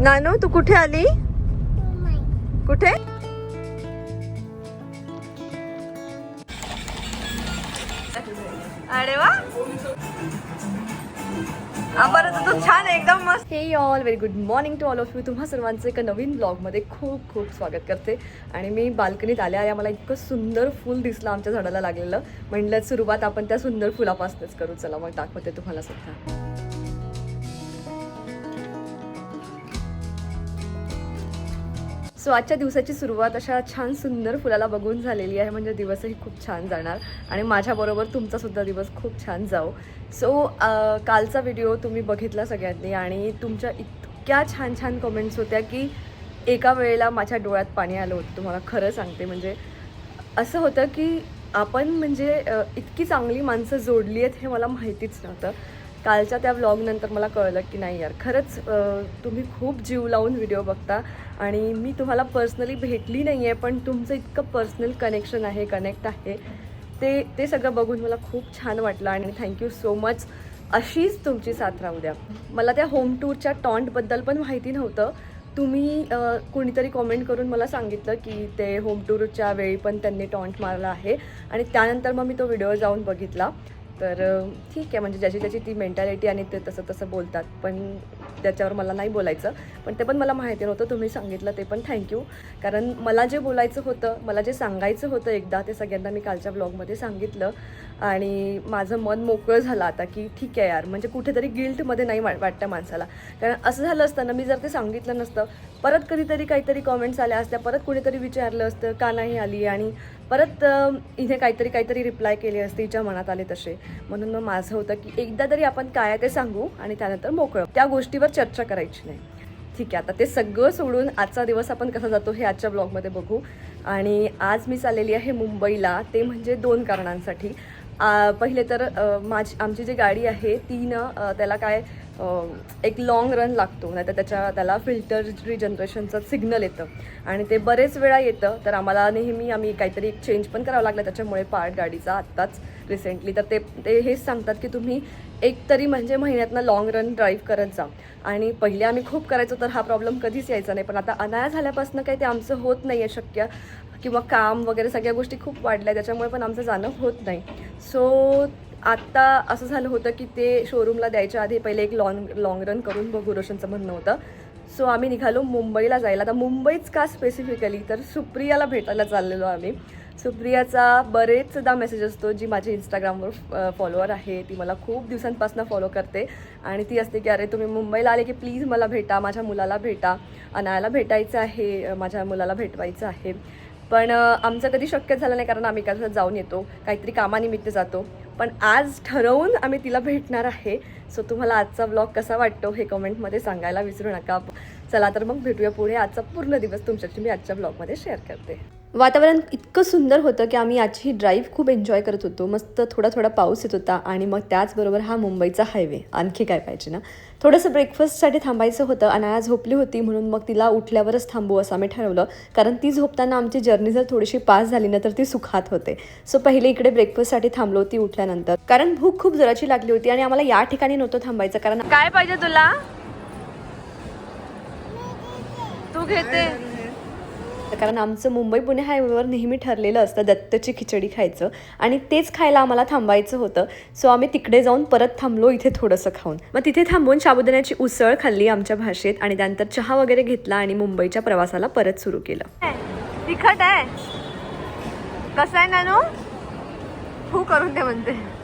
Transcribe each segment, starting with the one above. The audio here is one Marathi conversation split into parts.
नानू तू कुठे आली? कुठे? अरे वा. बरं तू छान एकदम मस्त. हे all very good morning to all of you तुम्हा सर्वांचं एका नवीन ब्लॉगमध्ये खूप खूप स्वागत करते. आणि मी बाल्कनीत आल्या आल्या मला इतकं सुंदर फूल दिसलं आमच्या झाडाला लागलेलं. म्हणलं सुरुवात आपण त्या सुंदर फुलापासूनच करू. चला मग दाखवते तुम्हाला सुद्धा. सो आजच्या दिवसाची सुरुवात अशा छान सुंदर फुलाला बघून झालेली आहे. म्हणजे दिवसही खूप छान जाणार. आणि माझ्याबरोबर तुमचासुद्धा दिवस खूप छान जाऊ सो कालचा व्हिडिओ तुम्ही बघितला सगळ्यांनी आणि तुमच्या इतक्या छान छान कमेंट्स होत्या की एका वेळेला माझ्या डोळ्यात पाणी आलं होतं. तुम्हाला खरं सांगते. म्हणजे असं होतं की आपण म्हणजे इतकी चांगली माणसं जोडली आहेत हे मला माहितीच नव्हतं. कालच्या त्या व्लॉगनंतर मला कळलं की नाही यार खरंच तुम्ही खूप जीव लावून व्हिडिओ बघता आणि मी तुम्हाला पर्सनली भेटली नाही आहे पण तुमचं इतकं पर्सनल कनेक्शन आहे कनेक्ट आहे. ते ते सगळं बघून मला खूप छान वाटलं आणि थँक्यू सो मच अशीच तुमची साथ राहू द्या. मला त्या होम टूरच्या टॉन्टबद्दल पण माहिती नव्हतं. तुम्ही कुणीतरी कोणीतरी कॉमेंट करून मला सांगितलं की ते होम टूरच्या वेळी पण त्यांनी टॉन्ट मारला आहे आणि त्यानंतर मग मी तो व्हिडिओ जाऊन बघितला. तर ठीक आहे म्हणजे ज्याची त्याची ती मेंटॅलिटी आणि ते तसं तसं बोलतात. पण त्याच्यावर मला नाही बोलायचं. पण ते पण मला माहिती नव्हतं तुम्ही सांगितलं ते पण थँक्यू कारण मला जे बोलायचं होतं मला जे सांगायचं होतं एकदा ते सगळ्यांना मी कालच्या ब्लॉगमध्ये सांगितलं. आणि माझं मन मोकळं झालं आता की ठीक आहे यार म्हणजे कुठेतरी गिल्टमध्ये नाही वाट वाटतं माणसाला. कारण असं झालं असतं ना मी जर ते सांगितलं नसतं परत कधीतरी काहीतरी कॉमेंट्स आल्या असत्या परत कुणीतरी विचारलं असतं का नाही आली? आणि परत इथे काहीतरी काहीतरी रिप्लाय केली असते हिच्या मनात आले तसे. म्हणून मग माझं होतं की एकदा तरी आपण काय ते सांगू आणि त्यानंतर मोकळं. त्या गोष्टी गोष्टीवर चर्चा करायची नाही. ठीक आहे आता ते सगळं सोडून आजचा दिवस आपण कसा जातो हे आजच्या ब्लॉगमध्ये बघू. आणि आज मी चाललेली आहे मुंबईला ते म्हणजे दोन कारणांसाठी. पहिले तर माझी आमची जी गाडी आहे ती ना त्याला काय एक लॉंग रन लागतो नाही तर त्याच्या त्याला फिल्टर रिजनरेशनचं सिग्नल येतं. आणि ते बरेच वेळा येतं तर आम्हाला नेहमी आम्ही काहीतरी एक चेंज पण करावं लागलं त्याच्यामुळे पार्ट गाडीचा आत्ताच रिसेंटली तर ते ते हेच सांगतात की तुम्ही एक तरी म्हणजे महिन्यातनं लॉंग रन ड्राईव्ह करत जा. आणि पहिले आम्ही खूप करायचो तर हा प्रॉब्लेम कधीच यायचा नाही. पण आता अनाया झाल्यापासून काही ते आमचं होत नाही आहे शक्य. किंवा काम वगैरे सगळ्या गोष्टी खूप वाढल्या त्याच्यामुळे पण आमचं जाणं होत नाही. सो आत्ता असं झालं होतं की ते शोरूमला द्यायच्या आधी पहिले एक लॉंग लॉंग रन करून बघू रोशनचं म्हणणं होतं. सो आम्ही निघालो मुंबईला जायला. आता मुंबईच का स्पेसिफिकली तर सुप्रियाला भेटायला चाललेलो आम्ही. सुप्रियाचा बरेचदा मेसेज असतो जी माझी इंस्टाग्रामवर फॉलोअर आहे. ती मला खूप दिवसांपासून फॉलो करते. आणि ती असते की अरे तुम्ही मुंबईला आले की प्लीज मला भेटा माझ्या मुलाला भेटा. अनायाला भेटायचं आहे माझ्या मुलाला भेटवायचं आहे. पण आमचं कधी शक्य झालं नाही कारण आम्ही एका जाऊन येतो. काहीतरी कामानिमित्त जातो. पण आज ठरवून आम्ही तिला भेटणार आहे. सो तुम्हाला आजचा ब्लॉग कसा वाटतो हे कमेंटमध्ये सांगायला विसरू नका. चला तर मग भेटूया पुढे. आजचा पूर्ण दिवस तुमच्याशी मी आजच्या ब्लॉगमध्ये शेअर करते. वातावरण इतकं सुंदर होतं की आम्ही आजची ही ड्राईव्ह खूप एन्जॉय करत होतो. मस्त थोडा थोडा पाऊस येत होता आणि मग त्याचबरोबर हा मुंबईचा हायवे आणखी काय पाहिजे ना? थोडंसं ब्रेकफास्टसाठी थांबायचं होतं आणि आज झोपली होती म्हणून मग तिला उठल्यावरच थांबू असं आम्ही ठरवलं. कारण ती झोपताना आमची जर्नी जर थोडीशी पास झाली ना तर ती सुखात होते. सो पहिले इकडे ब्रेकफास्टसाठी थांबलो होती उठल्यानंतर. कारण भूक खूप जराची लागली होती आणि आम्हाला या ठिकाणी नव्हतं थांबायचं. कारण काय पाहिजे तुला? तू घेते. कारण आमचं मुंबई पुणे हायवेवर नेहमी ठरलेलं असतं दत्तची खिचडी खायचं आणि तेच खायला आम्हाला थांबायचं होतं. सो आम्ही तिकडे जाऊन परत थांबलो इथे थोडंसं खाऊन. मग तिथे थांबून साबुदाण्याची उसळ खाल्ली आमच्या भाषेत आणि त्यानंतर चहा वगैरे घेतला आणि मुंबईच्या प्रवासाला परत सुरू केलं. तिखट आहे. कसं आहे नानू? हो करून दे म्हणते.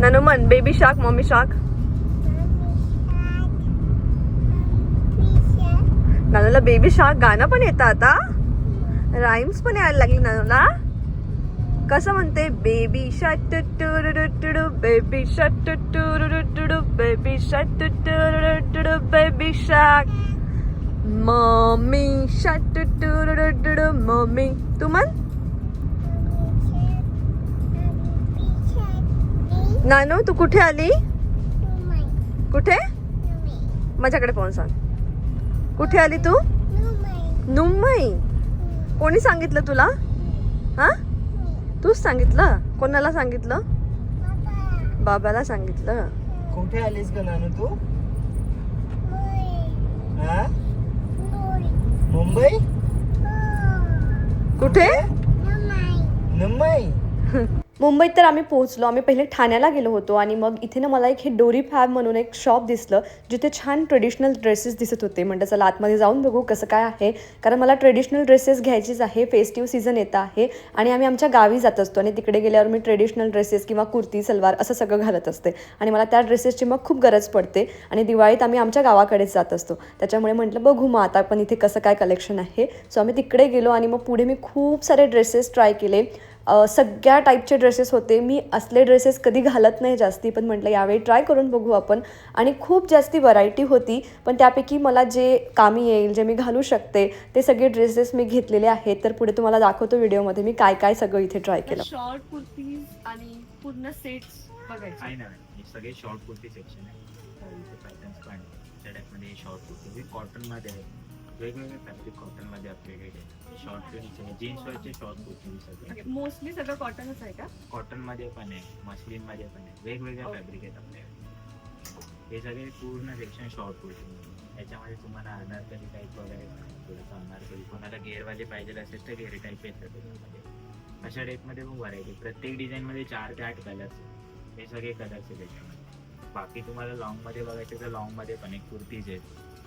नानू म्हण बेबी शाक मम्मी शाक नानूला बेबी शाक गाणं पण येतं आता राईम्स पण यायला लागली नानूला कसं म्हणते बेबी शाक टुडू बेबी शाक टुडू बेबी शाक टुडू बेबी शाक मम्मी शाक टुडू मम्मी तू म्हण नानू तू कुठे आली? कुठे? माझ्याकडे पाहून सांग. कुठे आली तू? मुंबई कोणी सांगितलं तुला? हा? तूच सांगितलं? कोणाला सांगितलं? बाबाला सांगितलं. कुठे आलीस का नानू तू? हा? मुंबई कुठे? मुंबई मुंबईत तर आम्ही पोहोचलो. आम्ही पहिले ठाण्याला गेलो होतो आणि मग इथे ना मला एक हे डोरी फॅब म्हणून एक शॉप दिसलं जिथे छान ट्रेडिशनल ड्रेसेस दिसत होते. म्हणजे चला आतमध्ये जाऊन बघू कसं काय आहे. कारण मला ट्रेडिशनल ड्रेसेस घ्यायचीच आहे. फेस्टिव्ह सीझन येत आहे आणि आम्ही आमच्या गावी जात असतो आणि तिकडे गेल्यावर मी ट्रेडिशनल ड्रेसेस किंवा कुर्ती सलवार असं सगळं घालत असते. आणि मला त्या ड्रेसेसची मग खूप गरज पडते. आणि दिवाळीत आम्ही आमच्या गावाकडेच जात असतो. त्याच्यामुळे म्हटलं बघू मग आता पण इथे कसं काय कलेक्शन आहे. सो आम्ही तिकडे गेलो आणि मग पुढे मी खूप सारे ड्रेसेस ट्राय केले. सगळ्या टाईपचे ड्रेसेस होते. मी असले ड्रेसेस कधी घालत नाही जास्ती पण म्हटलं यावेळी ट्राय करून बघू आपण. आणि खूप जास्ती व्हरायटी होती. पण त्यापैकी मला जे कामी येईल जे मी घालू शकते ते सगळे ड्रेसेस मी घेतलेले आहेत. तर पुढे तुम्हाला दाखवतो व्हिडिओमध्ये मी काय काय सगळं इथे ट्राय केलं. शॉर्ट कुर्तीज आणि पूर्ण सेट्स बघायचे. हे सगळे शॉर्ट कुर्ती सेक्शन आहे शॉर्ट कुर्ती. कॉटनमध्ये आहे वेगवेगळे फॅब्रिक कॉटनमध्ये आपल्याकडे शॉर्ट कुर्तीचे जीन्सवरचे शॉर्ट कुर्ती सगळे. मोस्टली सगळं कॉटनच आहे का? कॉटनमध्ये पण आहे मस्लिनमध्ये पण आहे. वेगवेगळे Okay. फॅब्रिक आहेत आपल्याकडे हे सगळे पूर्ण सेक्शन शॉर्ट कुर्ती याच्यामध्ये तुम्हाला अनारकली टाईप वगैरे थोडंसं अनारकली कोणाला घेरवाले पाहिजे असेल तर घेर टाईप येतात त्याच्यामध्ये. अशा टाईपमध्ये पण व्हरायटी प्रत्येक डिझाईनमध्ये चार ते आठ कलर्स हे सगळे कलर्स आहेत त्याच्यामध्ये. बाकी तुम्हाला लॉंगमध्ये बघायचे तर लॉंगमध्ये पण एक कुर्तीज आहेत.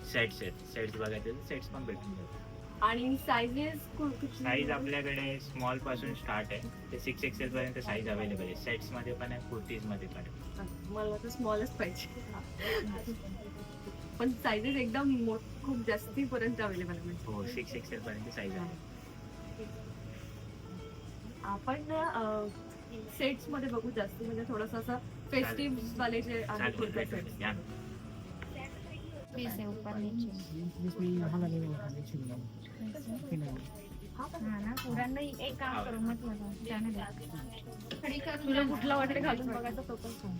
सेट्स आहेत. सेट्स बघायचे सेट्स पण भेटून जातात. आणि साईजेस साईज आपल्याकडे स्मॉलपासून स्टार्ट आहे. ते सिक्स एक्सेल पर्यंत साईज अवेलेबल आहे. सेट्समध्ये पण आहे कुर्तीजमध्ये पण आहे. मला तर स्मॉलच पाहिजे. पण साईजेस एकदम मोठ खूप जास्ती पर्यंत अवेलेबल आहे म्हणजे. हो सिक्स एक्सेल पर्यंत साईज आहे आपण सेट्समध्ये बघू जास्ती. म्हणजे थोडस असं फेस्टिव्ह वाले जे आहे चालेल, भेटून सेट जाईल. या. पीस ऊपर नीचे हाँ ना पूरा नहीं एक काम करो मत लगाओ जाने दो खड़ी कर तुला कुठला वाटेल घालून बघायचा तो पण सांग.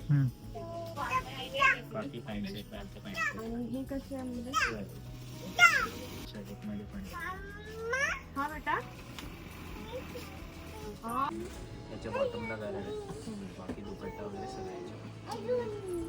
आणि हे कसे आहे म्हणजे. हा बेटा हा त्याच्या बॉटमला बाकी दुपट्टा वगैरे सगळं याच्यामध्ये.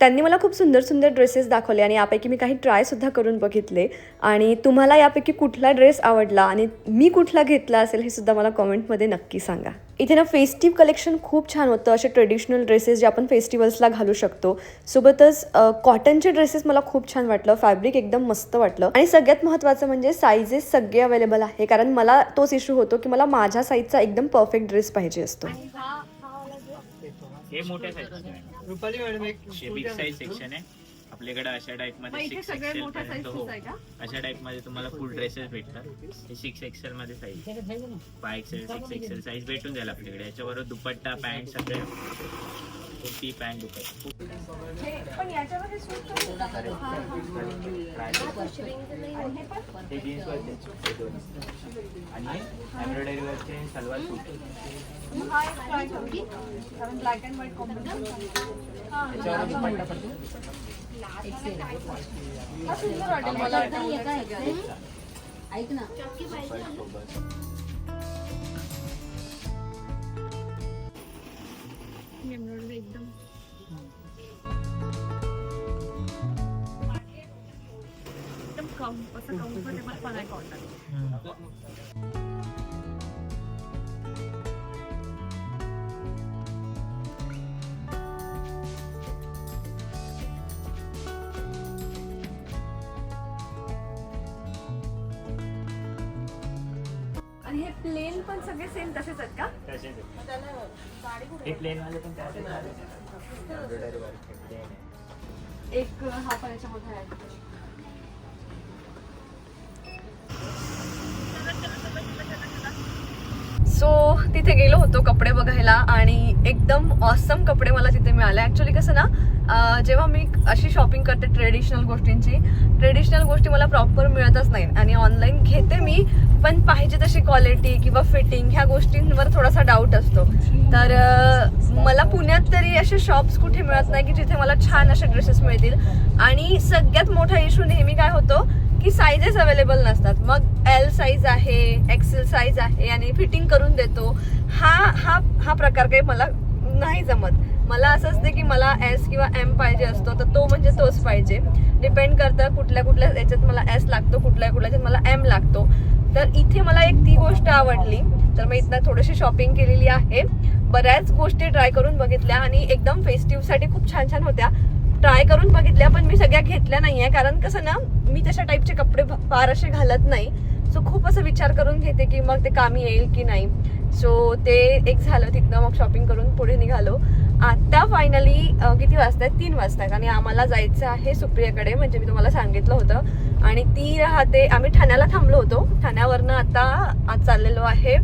त्यांनी मला खूप सुंदर सुंदर ड्रेसेस दाखवले आणि यापैकी मी काही ट्रायसुद्धा करून बघितले. आणि तुम्हाला यापैकी कुठला ड्रेस आवडला आणि मी कुठला घेतला असेल हे सुद्धा मला कॉमेंटमध्ये नक्की सांगा. इथे ना फेस्टिव्ह कलेक्शन खूप छान होतं. असे ट्रेडिशनल ड्रेसेस जे आपण फेस्टिवल्सला घालू शकतो. सोबतच कॉटनचे ड्रेसेस मला खूप छान वाटलं. फॅब्रिक एकदम मस्त वाटलं. आणि सगळ्यात महत्त्वाचं म्हणजे साईजेस सगळे अवेलेबल आहे. कारण मला तोच इश्यू होतो की मला माझ्या साईजचा एकदम परफेक्ट ड्रेस पाहिजे असतो. हा मोठ्या साईज रुपाली मॅडम एक बिग साईज सेक्शन आहे. आपल्याकडे अशा टाईप मग मध्ये सिक्स एक्सेल पर्यंत हो. साईजच आहे का? अशा टाईपमध्ये तुम्हाला फुल ड्रेसेस भेटतात. हे सिक्स एक्सेल मध्ये size five XL six XL size भेटून जाईल आपल्याकडे. याच्याबरोबर दुपट्टा पॅन्ट सगळे कुर्ती पॅन्ट दुपट्टा पण याच्यामध्ये सूट हे जीन्स वरचे आणि एम्ब्रॉयडरी वरचे सलवार सूट. हा ब्लॅक अँड व्हाईट कॉम्बिनेशन त्याच्यावर दुपट्टा एम्ब्रॉयडरी एकदम एकदम कम असं कम्फर्टेबल पण आहे कॉटन आणि हे प्लेन पण सगळे सेम तसेच आहेत का? तसेच आहे. हे प्लेन वाले पण तसेच एक हा पण याच्यामध्ये आहे. सो तिथे गेलो होतो कपडे बघायला आणि एकदम ऑसम कपडे मला तिथे मिळाले. ॲक्च्युली कसं ना अं, जेव्हा मी अशी शॉपिंग करते ट्रेडिशनल गोष्टींची ट्रेडिशनल गोष्टी मला प्रॉपर मिळतच नाही आणि ऑनलाईन घेते पण पाहिजे तशी क्वालिटी किंवा फिटिंग ह्या गोष्टींवर थोडासा डाऊट असतो. तर मला पुण्यात तरी असे शॉप्स कुठे मिळत नाही की जिथे मला छान असे ड्रेसेस मिळतील. आणि सगळ्यात मोठा इश्यू नेहमी काय होतो की साईजेस अवेलेबल नसतात. मग एल साईज आहे एक्सेल साईज आहे आणि फिटिंग करून देतो. हा हा हा प्रकार काही मला नाही जमत. मला असं असते की मला एस किंवा एम पाहिजे असतो तर तो म्हणजे तोच पाहिजे. डिपेंड करतं कुठल्या कुठल्या याच्यात मला एस लागतो कुठल्या कुठल्या याच्यात मला एम लागतो. तर इथे मला एक ती गोष्ट आवडली. तर मी इथनं थोडीशी शॉपिंग केलेली आहे. बऱ्याच गोष्टी ट्राय करून बघितल्या आणि एकदम फेस्टिव्हसाठी खूप छान छान होत्या. ट्राय करून बघितल्या पण मी सगळ्या घेतल्या नाही आहे कारण कसं ना मी तशा टाईपचे कपडे फार असे घालत नाही. सो खूप असं विचार करून घेते की मग ते कामी येईल की नाही. सो ते एक झालं तिथनं मग शॉपिंग करून पुढे निघालो. आता फायनली किती वाजता आहेत तीन वाजता आहेत आणि आम्हाला जायचं आहे सुप्रियाकडे म्हणजे मी तुम्हाला सांगितलं होतं. आणि ती राहते आम्ही ठाण्याला थांबलो होतो. ठाण्यावरनं आता आज चाललेलो आहे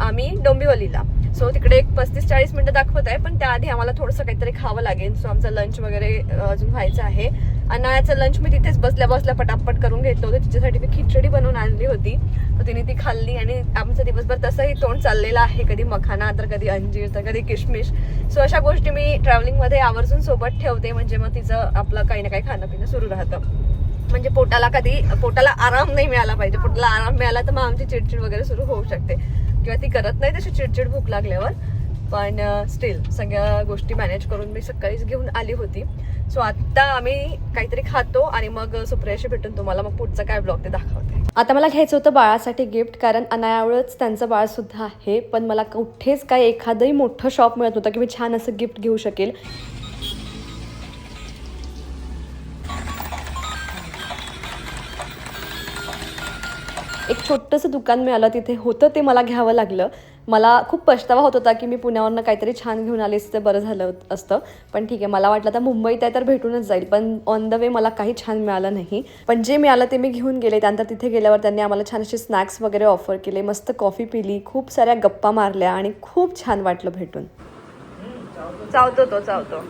आम्ही डोंबिवलीला. सो तिकडे एक पस्तीस चाळीस मिनटं दाखवत आहे पण त्याआधी आम्हाला थोडंसं काहीतरी खावं लागेल. सो आमचं लंच वगैरे अजून व्हायचं आहे. अनायाचं लंच मी तिथेच बसल्या बसल्या पटापट करून घेतलं होतं. तिच्यासाठी मी खिचडी बनवून आणली होती. तर तिने ती खाल्ली आणि आमचं दिवसभर तसंही तोंड चाललेलं आहे. कधी मखाना तर कधी अंजीर तर कधी किशमिश. सो अशा गोष्टी मी ट्रॅव्हलिंगमध्ये आवर्जून सोबत ठेवते. म्हणजे मग तिचं आपलं काही ना काही खाणं पिणं सुरू राहतं. म्हणजे पोटाला कधी पोटाला आराम नाही मिळाला पाहिजे. पोटाला आराम मिळाला तर मग आमची चिडचिड वगैरे सुरू होऊ शकते. किंवा ती करत नाही तशी चिडचिड भूक लागल्यावर. पण स्टील सगळ्या गोष्टी मॅनेज करून मी सकाळीच घेऊन आली होती. सो आत्ता आम्ही काहीतरी खातो आणि मग सुप्रियाशी भेटून तुम्हाला मग पुढचा काय ब्लॉग ते दाखवते. आता मला घ्यायचं होतं बाळासाठी गिफ्ट कारण अनायावळच त्यांचं बाळसुद्धा आहे. पण मला कुठेच काय एखादंही मोठं शॉप मिळत नव्हतं की मी छान असं गिफ्ट घेऊ शकेल. एक छोटंसं दुकान मिळालं तिथे होतं ते मला घ्यावं लागलं. मला खूप पछतावा होत होता की मी पुण्यावरनं काहीतरी छान घेऊन आले तर बरं झालं असतं. पण ठीक आहे मला वाटलं आता मुंबईत आहे तर भेटूनच जाईल पण ऑन द वे मला काही छान मिळालं नाही. पण जे मिळालं ते मी घेऊन गेले त्यानंतर तिथे गेल्यावर त्यांनी आम्हाला छान असे स्नॅक्स वगैरे ऑफर केले मस्त कॉफी पिली खूप साऱ्या गप्पा मारल्या आणि खूप छान वाटलं भेटून. चावतो तो चावतो.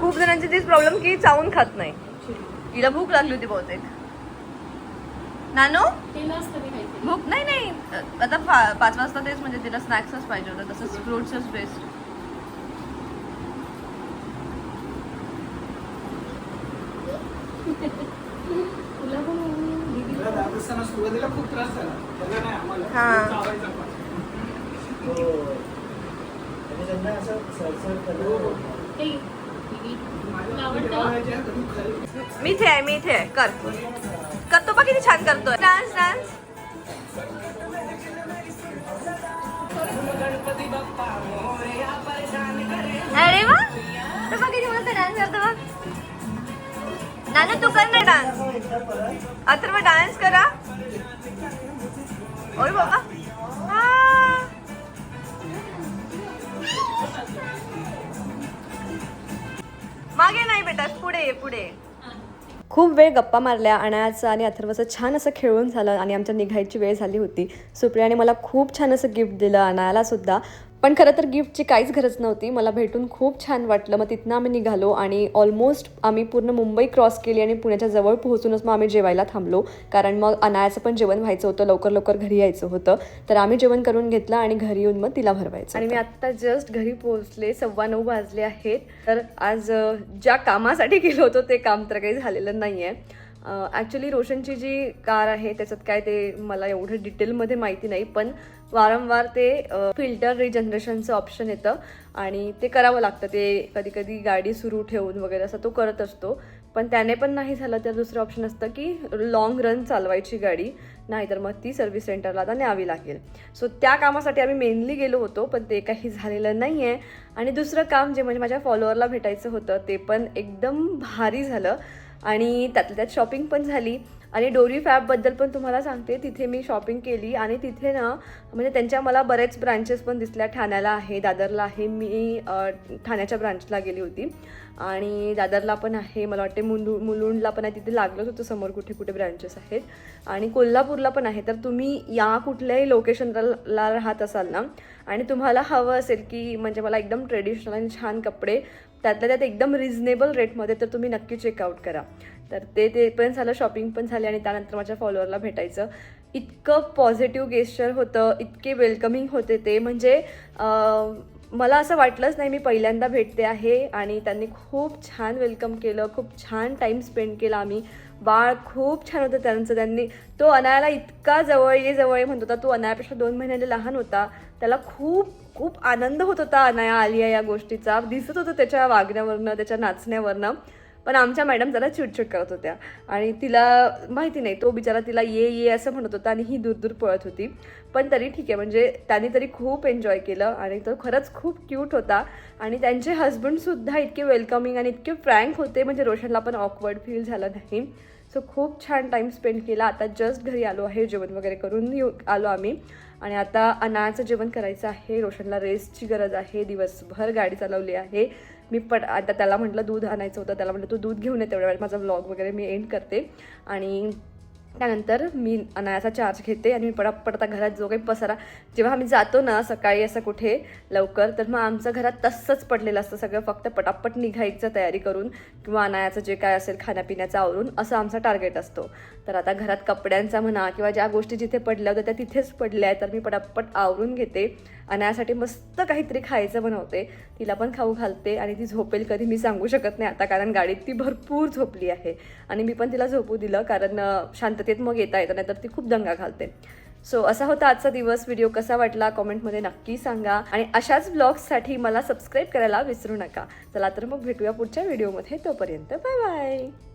खूप जणांची तीच प्रॉब्लेम की चावून खात नाही. तिला भूक लागली होती बहुतेक. नानो? भूक? नाही नाही. आता पाच वाजता तेच म्हणजे तिला स्नॅक्सच पाहिजे होतं. तसंच फ्रुट्सच बेस्ट सुरुवातीला खूप त्रास झाला. त्याला नाही आम्हाला. हा. हो. मी इथे आहे मी इथे आहे. कर. करतो बघ किती छान करतोय. Dance dance. अरे वा. तू बघ किती मस्त डान्स करतो बघ. नाना तू कर ना डान्स. अथर्व डान्स करा. ओय बाबा. मागे नाही बेटा पुढे ये पुढे खूप वेळ गप्पा मारल्या अनायाचं आणि अथर्वचं छान असं खेळून झालं आणि आमच्या निघायची वेळ झाली होती. सुप्रियाने मला खूप छान असं गिफ्ट दिलं आणायलासुद्धा पण खरं तर गिफ्टची काहीच गरज नव्हती. मला भेटून खूप छान वाटलं. मग तिथनं आम्ही निघालो आणि ऑलमोस्ट आम्ही पूर्ण मुंबई क्रॉस केली आणि पुण्याच्या जवळ पोहोचूनच मग आम्ही जेवायला थांबलो. कारण मग अनायाचं पण जेवण व्हायचं होतं. लवकर लवकर घरी यायचं होतं. तर आम्ही जेवण करून घेतलं आणि घरी येऊन मग तिला भरवायचं आणि मी आत्ता जस्ट घरी पोहोचले. सव्वा नऊ वाजले आहेत. तर आज ज्या कामासाठी गेलो होतो ते काम तर काही झालेलं नाही आहे ॲक्च्युली रोशनची जी कार आहे त्याच्यात काय ते मला एवढं डिटेलमध्ये माहिती नाही पण वारंवार ते फिल्टर रिजनरेशनचं ऑप्शन येतं आणि ते करावं लागतं. ते कधी कधी गाडी सुरू ठेवून वगैरे असं तो करत असतो. पण त्याने पण नाही झालं तर दुसरं ऑप्शन असतं की लॉंग रन चालवायची गाडी नाहीतर मग ती सर्व्हिस सेंटरला आता न्यावी लागेल. सो त्या कामासाठी आम्ही मेनली गेलो होतो पण ते काही झालेलं नाही आहे आणि दुसरं काम जे म्हणजे माझ्या फॉलोअरला भेटायचं होतं ते पण एकदम भारी झालं. आणि त्यातल्या त्यात शॉपिंग पण झाली. आणि डोरी फॅबबद्दल पण तुम्हाला सांगते तिथे मी शॉपिंग केली. आणि तिथे ना म्हणजे त्यांच्या मला बरेच ब्रांचेस पण दिसल्या. ठाण्याला आहे दादरला आहे. मी ठाण्याच्या ब्रांचला गेली होती. आणि दादरला पण आहे. मला वाटते मुलु मुलुंडला पण आहे. तिथे लागलंच होतं समोर कुठे कुठे ब्रांचेस आहेत. आणि कोल्हापूरला पण आहे. तर तुम्ही या कुठल्याही लोकेशनला राहत असाल ना आणि तुम्हाला हवं असेल की म्हणजे मला एकदम ट्रेडिशनल आणि छान कपडे त्यातल्या त्यात एकदम रिझनेबल रेटमध्ये तर तुम्ही नक्की चेकआउट करा. तर ते ते पण झालं शॉपिंग पण झाली आणि त्यानंतर माझ्या फॉलोअरला भेटायचं. इतकं पॉझिटिव्ह गेस्चर होतं इतके वेलकमिंग होते ते. म्हणजे मला असं वाटलंच नाही मी पहिल्यांदा भेटते आहे आणि त्यांनी खूप छान वेलकम केलं खूप छान टाईम स्पेंड केला आम्ही. बाळ खूप छान होतं त्यांचं. त्यांनी तो अनायाला इतका जवळ ये जवळ ये म्हणत होता. तो अनायापेक्षा दोन महिन्याने लहान होता. त्याला खूप खूप आनंद होत होता अनाया आलिया या गोष्टीचा. दिसत होतं त्याच्या वागण्यावरनं त्याच्या नाचण्यावरनं. पण आमच्या मॅडम जरा चिडचिड करत होत्या. आणि तिला माहिती नाही तो बिचारा तिला ये ये असं म्हणत होता आणि ही दूर दूर पळत होती. पण तरी ठीक आहे म्हणजे त्यांनी तरी खूप एन्जॉय केलं आणि तो खरंच खूप क्यूट होता. आणि त्यांचे हस्बंडसुद्धा इतके वेलकमिंग आणि इतके फ्रँक होते म्हणजे रोशनला पण ऑकवर्ड फील झालं नाही. सो खूप छान टाईम स्पेंड केला. आता जस्ट घरी आलो आहे जेवण वगैरे करून येऊ आलो आम्ही. आणि आता अनाचं जेवण करायचं आहे. रोशनला रेस्टची गरज आहे. दिवसभर गाडी चालवली आहे. मी पट आता त्याला म्हटलं दूध आणायचं होतं त्याला म्हटलं तू दूध घेऊन ये तेवढ्या वेळ माझा व्लॉग वगैरे मी एंड करते. आणि त्यानंतर मी अनायाचा चार्ज घेते आणि मी पटापट आता घरात जो काही पसारा जेव्हा आम्ही जातो ना सकाळी असं कुठे लवकर तर मग आमचं घरात तसंच पडलेलं असतं सगळं. फक्त पटापट निघायचं तयारी करून किंवा अनायाचं जे काय असेल खाण्यापिण्याचं आवरून असं आमचा टार्गेट असतो. तर आता घरात कपड्यांचा म्हणा किंवा ज्या गोष्टी जिथे पडल्या होत्या त्या तिथेच पडल्या आहेत तर मी पटापट आवरून घेते. अनायासाठी मस्त काहीतरी खायचं बनवते. तिला पण खाऊ घालते आणि ती झोपेल कधी मी सांगू शकत नाही आता कारण गाडीत ती भरपूर झोपली आहे. आणि मी पण तिला झोपू दिलं कारण शांत शांततेत मग येता येतं नाही तर ती खूप दंगा घालते. सो असा होता आजचा दिवस. व्हिडिओ कसा वाटला? कॉमेंटमध्ये नक्की सांगा. आणि अशाच ब्लॉग्ससाठी मला सबस्क्राईब करायला विसरू नका. चला तर मग भेटूया पुढच्या व्हिडिओमध्ये तोपर्यंत बाय बाय